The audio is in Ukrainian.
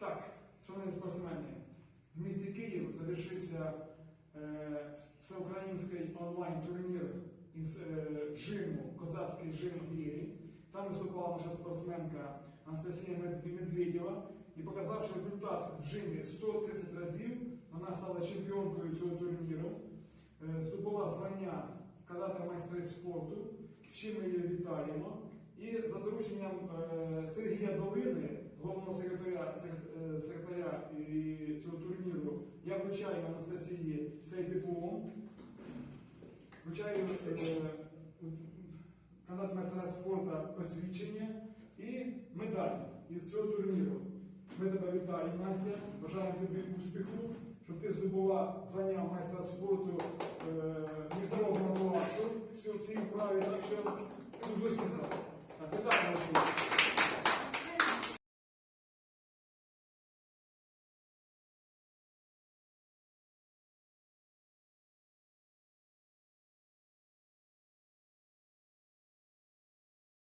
Так, шановні спортсмени, в місті Київ завершився е, всеукраїнський онлайн-турнір із е, жиму, козацький жим гірі. Там виступала наша спортсменка Анастасія Медведєва і показавши результат в жимі 130 разів, вона стала чемпіонкою цього турніру, е, здобула звання кадата майстра спорту, чим ми її вітаємо. І за дорученням е, Сергія Долини, головного секретаря, я вручаю Анастасії цей диплом, вручаю е, кандидат майстра спорту посвідчення і медаль із цього турніру. Ми тебе вітаємо, Настя, бажаємо тобі успіху, щоб ти здобула звання майстра спорту е, міжнародного класу в цій- вправі, так що зустріч.